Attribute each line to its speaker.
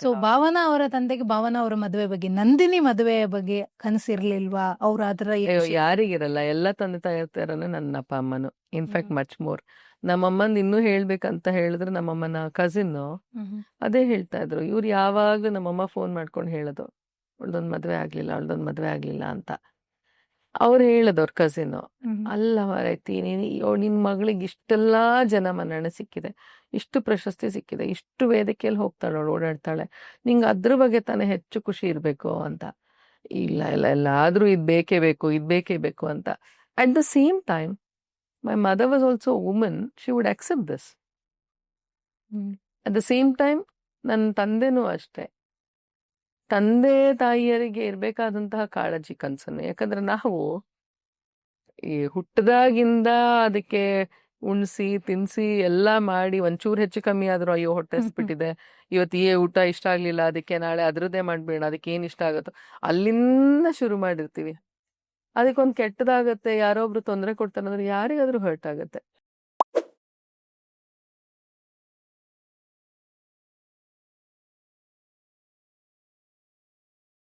Speaker 1: So Bhavana ಅವರ ತಂದೆಗೆ ಭಾವನಾ ಅವರ ಮದುವೆ ಬಗ್ಗೆ ನಂದಿನಿ ಮದುವೆಯ ಬಗ್ಗೆ ಕನಸಿರ್ಲಿಲ್ವಾ? ಅವ್ರ ಅದರ
Speaker 2: ಅಯ್ಯೋ ಯಾರಿಗಿರಲ್ಲ. ಎಲ್ಲ ತಂದೆ ತಾಯಿ ನನ್ನ ಅಪ್ಪ ಅಮ್ಮನು. ಇನ್ಫ್ಯಾಕ್ಟ್ ಮಚ್ ಮೋರ್ ನಮ್ಮಮ್ಮಂದ್ ಇನ್ನೂ ಹೇಳ್ಬೇಕಂತ ಹೇಳಿದ್ರೆ ನಮ್ಮಮ್ಮನ ಕಸಿನ್ ಅದೇ ಹೇಳ್ತಾ ಇದ್ರು. ಇವ್ರು ಯಾವಾಗ್ಲೂ ನಮ್ಮಮ್ಮ ಫೋನ್ ಮಾಡ್ಕೊಂಡು ಹೇಳೋದು ಅವಳ್ದೊಂದ್ ಮದ್ವೆ ಆಗ್ಲಿಲ್ಲ ಅವಳ್ದೊಂದ್ ಮದ್ವೆ ಆಗ್ಲಿಲ್ಲ ಅಂತ. ಅವ್ರು ಹೇಳೋದು ಅವ್ರ ಕಸಿನ್ ಅಲ್ಲ ಮಾರೈತಿ ನೀನು ಅಯ್ಯೋ ನಿನ್ ಮಗಳಿಗೆ ಇಷ್ಟೆಲ್ಲಾ ಜನ ಮನ್ನಣೆ ಸಿಕ್ಕಿದೆ ಇಷ್ಟು ಪ್ರಶಸ್ತಿ ಸಿಕ್ಕಿದೆ ಇಷ್ಟು ವೇದಿಕೆಯಲ್ಲಿ ಹೋಗ್ತಾಳೆ ಅವಳು ಓಡಾಡ್ತಾಳೆ ನಿಂಗೆ ಅದ್ರ ಬಗ್ಗೆ ತಾನೇ ಹೆಚ್ಚು ಖುಷಿ ಇರಬೇಕು? ಅಂತ. ಇಲ್ಲ ಇಲ್ಲ ಇಲ್ಲ ಆದ್ರೂ ಇದ್ ಬೇಕೇ ಬೇಕು ಇದ್ ಬೇಕೇ ಬೇಕು ಅಂತ. At the same time my mother was also woman she would accept this at the same time ನನ್ನ ತಂದೆನೂ ಅಷ್ಟೇ. ತಂದೆ ತಾಯಿಯರಿಗೆ ಇರಬೇಕಾದಂತಹ ಕಾಳಜಿ ಕನ್ಸನ್ನು. ಯಾಕಂದ್ರೆ ನಾವು ಈ ಹುಟ್ಟದಾಗಿಂದ ಅದಕ್ಕೆ ಉಣ್ಸಿ ತಿನ್ಸಿ ಎಲ್ಲಾ ಮಾಡಿ ಒಂಚೂರು ಹೆಚ್ಚು ಕಮ್ಮಿ ಆದ್ರೂ ಅಯ್ಯೋ ಹೊಟ್ಟೆ ಹಸ್ಬಿಟ್ಟಿದೆ ಇವತ್ತು ಏ ಊಟ ಇಷ್ಟ ಆಗ್ಲಿಲ್ಲ ಅದಕ್ಕೆ ನಾಳೆ ಅದ್ರದ್ದೇ ಮಾಡ್ಬೇಡ ಅದಕ್ಕೆ ಏನ್ ಇಷ್ಟ ಆಗುತ್ತೋ. ಅಲ್ಲಿಂದ ಶುರು ಮಾಡಿರ್ತೀವಿ. ಅದಕ್ಕೊಂದು ಕೆಟ್ಟದಾಗತ್ತೆ ಯಾರೋ ಒಬ್ರು ತೊಂದರೆ ಕೊಡ್ತಾರೆ ಅಂದ್ರೆ ಯಾರಿಗಾದ್ರೂ ಹರ್ಟ್ ಆಗತ್ತೆ.